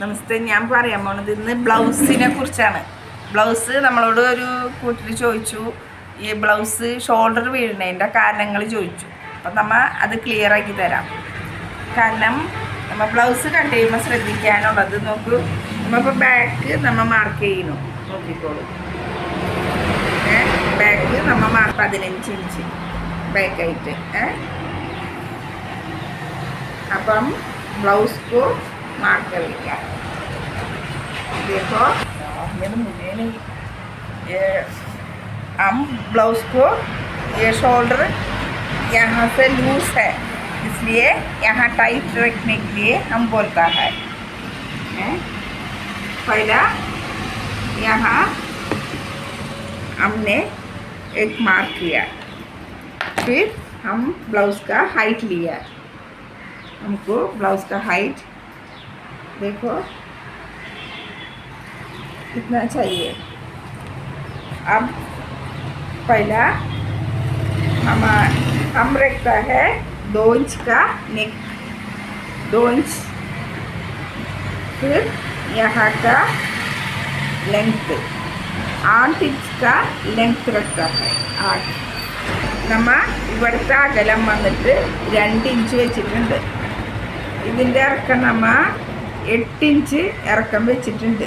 നമസ്തേ ഞാൻ പറയാൻ പോണത് ഇന്ന് ബ്ലൗസിനെ കുറിച്ചാണ്. ബ്ലൗസ് നമ്മളോട് ഒരു കൂട്ടിൽ ചോദിച്ചു ഈ ബ്ലൗസ് ഷോൾഡർ വീഴുന്നതിന്റെ കാരണങ്ങൾ ചോദിച്ചു. അപ്പം നമ്മൾ അത് ക്ലിയർ ആക്കി തരാം. കാരണം നമ്മൾ ബ്ലൗസ് കട്ട് ചെയ്യുമ്പോൾ ശ്രദ്ധിക്കാനുള്ളത് നോക്കൂ. നമ്മളിപ്പോൾ ബാക്ക് നമ്മൾ മാർക്ക് ചെയ്യുന്നു. നോക്കിക്കോളൂ. ബാക്ക് നമ്മൾ മാർക്ക് പതിനഞ്ച് ഇഞ്ച് ബാക്കായിട്ട് ഏ അപ്പം ബ്ലൗസ്ക്കും देखो मुझे नहीं ये हम ब्लाउज को ये शोल्डर यहाँ से लूज है इसलिए यहाँ टाइट रखने के लिए हम बोलता है पहला यहाँ हमने एक मार्क किया फिर हम ब्लाउज का हाइट लिया हमको ब्लाउज का हाइट देखो कितना चाहिए अब पहला हम हम रखता है दो इंच का नेक दो इंच फिर यहाँ का लेंथ आठ इंच का लेंथ रखता है आठ നമ്മ ഇവിടുത്തെ അകലം വന്നിട്ട് രണ്ട് ഇഞ്ച് വെച്ചിട്ടുണ്ട് ഇതിൻ്റെ ഇറക്കം നമ്മ എട്ട് ഇഞ്ച് ഇറക്കം വെച്ചിട്ടുണ്ട്.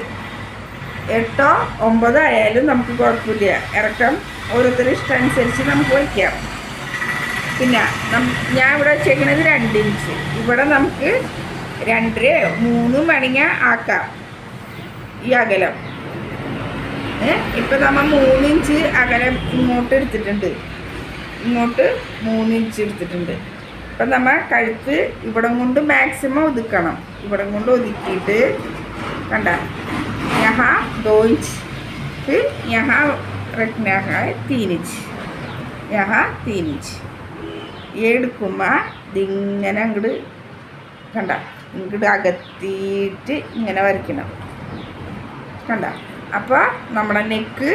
എട്ടോ ഒമ്പതോ ആയാലും നമുക്ക് കുഴപ്പമില്ല. ഇറക്കം ഓരോരുത്തരുടെ ഇഷ്ടം അനുസരിച്ച് നമുക്ക് വയ്ക്കാം. പിന്നെ ഞാൻ ഇവിടെ വെച്ചേക്കണത് രണ്ട് ഇഞ്ച് ഇവിടെ നമുക്ക് രണ്ടര മൂന്നും വേണമെങ്കിൽ ആക്കാം. ഈ അകലം. ഇപ്പം നമ്മൾ മൂന്നിഞ്ച് അകലം ഇങ്ങോട്ട് എടുത്തിട്ടുണ്ട്. ഇങ്ങോട്ട് മൂന്നിഞ്ച് എടുത്തിട്ടുണ്ട്. അപ്പം നമ്മൾ കഴുത്ത് ഇവിടം കൊണ്ട് മാക്സിമം ഒതുക്കണം. ഇവിടം കൊണ്ട് ഒതുക്കിയിട്ട് കണ്ട. ഞഹ ദോ ഞഹ യഹാ തീനിച്ച് ഞഹ തീനിച്ച് എടുക്കുമ്പോൾ ഇതിങ്ങനെ അങ്ങോട്ട് കണ്ട. ഇങ്ങോട്ട് അകത്തിയിട്ട് ഇങ്ങനെ വരയ്ക്കണം. കണ്ട. അപ്പോൾ നമ്മുടെ നെക്ക്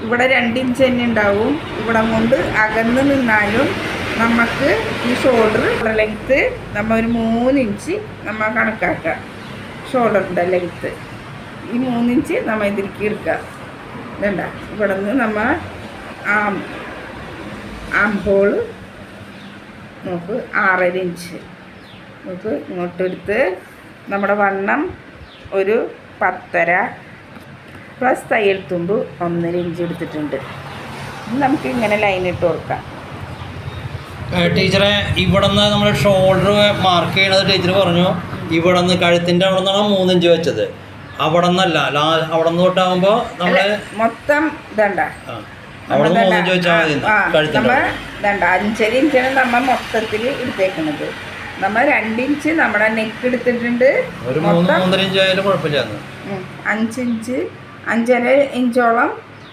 ഇവിടെ രണ്ടിഞ്ച് തന്നെ ഉണ്ടാവും. ഇവിടെ കൊണ്ട് അകന്ന് നിന്നാലും നമുക്ക് ഈ ഷോൾഡർ ലെങ്ത്ത് നമ്മൾ ഒരു മൂന്ന് ഇഞ്ച് നമ്മൾ കണക്കാക്കുക ഷോൾഡറിന്റെ ലെങ്ത്ത് ഈ മൂന്നിഞ്ച് നമ്മൾ ഇതിലേക്ക് എടുക്കുക വേണ്ട ഇവിടെ നിന്ന് നമ്മൾ ആം ആം നമുക്ക് ആറര ഇഞ്ച് നമുക്ക് ഇങ്ങോട്ടെടുത്ത് നമ്മുടെ വണ്ണം ഒരു പത്തര പ്ലസ് തയ്യൽ തുമ്പ് ഒന്നര ഇഞ്ച് എടുത്തിട്ടുണ്ട്. നമുക്ക് ഇങ്ങനെ ലൈൻ ഇട്ട് കൊടുക്കാം. ടീച്ചറെ ഇവിടെ നിന്ന് നമ്മൾ ഷോൾഡർ മാർക്ക് ചെയ്യണത് ടീച്ചർ പറഞ്ഞു. ഇവിടെ നിന്ന് കഴുത്തിന്റെ അവിടെ നിന്നാണ് മൂന്നിഞ്ച് വെച്ചത്. അവിടെ നിന്നല്ല ലാ അവിടെ നിന്ന് തൊട്ടാകുമ്പോൾ നമ്മൾ മൊത്തം ഇതണ്ട. അവിടെ മൂന്നിഞ്ച് വെച്ചാൽ മതി കഴുത്തിന്റെ അഞ്ചര ഇഞ്ചാണ് നമ്മൾ മൊത്തത്തിൽ എടുത്തേക്കുന്നത് നമ്മൾ രണ്ടിഞ്ച് നമ്മുടെ നെക്ക് എടുത്തിട്ടുണ്ട്. ഒരു മൂന്നര ഇഞ്ച് ആയാലും കുഴപ്പമില്ല അഞ്ചിഞ്ച് അഞ്ചര ഇഞ്ചോളം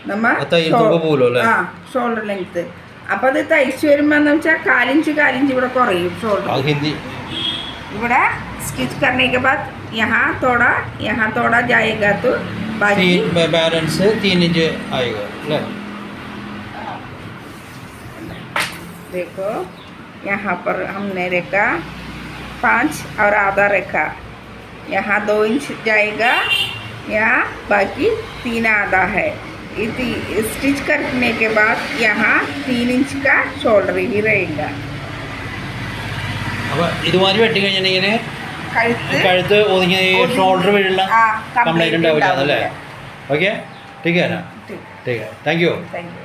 നമ്മ ആ തയ്യൽ ഷോ- തുമ്പ് പോലും അല്ലേ? ആ ഷോൾഡർ ലെങ്ത് അപ്പൊ അത് തയ്ച്ചു വരുമ്പോ എന്ന് വെച്ചാൽ കാലിഞ്ച് കാലിഞ്ച് ഇവിടെ കുറയും ഷോൾഡർ അത് ഹിന്ദി ഇവിടെ स्टिच करने के बाद यहाँ थोड़ा यहाँ थोड़ा जाएगा तो बाकी ബാലൻസ് തീൻ ഇഞ്ച് ആയിക്കോ അല്ലേ देखो यहाँ पर हमने रेखा पाँच और आधा रेखा यहाँ दो इंच जाएगा यहाँ बाकी तीन आधा है स्टिच करने के बाद यहाँ तीन इंच का शोल्डर ही रहेगा അപ്പോൾ ഇതുമാതിരി വെട്ടി കഴിഞ്ഞിട്ടുണ്ടെങ്കിൽ കഴുത്ത് കഴുത്ത് ഒതുങ്ങി ഒതുങ്ങി- ഷോൾഡർ വീഴുന്ന ആ, കംപ്ലൈൻറ്റ് ഉണ്ടാവില്ല ഉണ്ടാവില്ല. അല്ലേ ഓക്കെ ठीक है ना ठीक ठीक है थैंक यू थैंक यू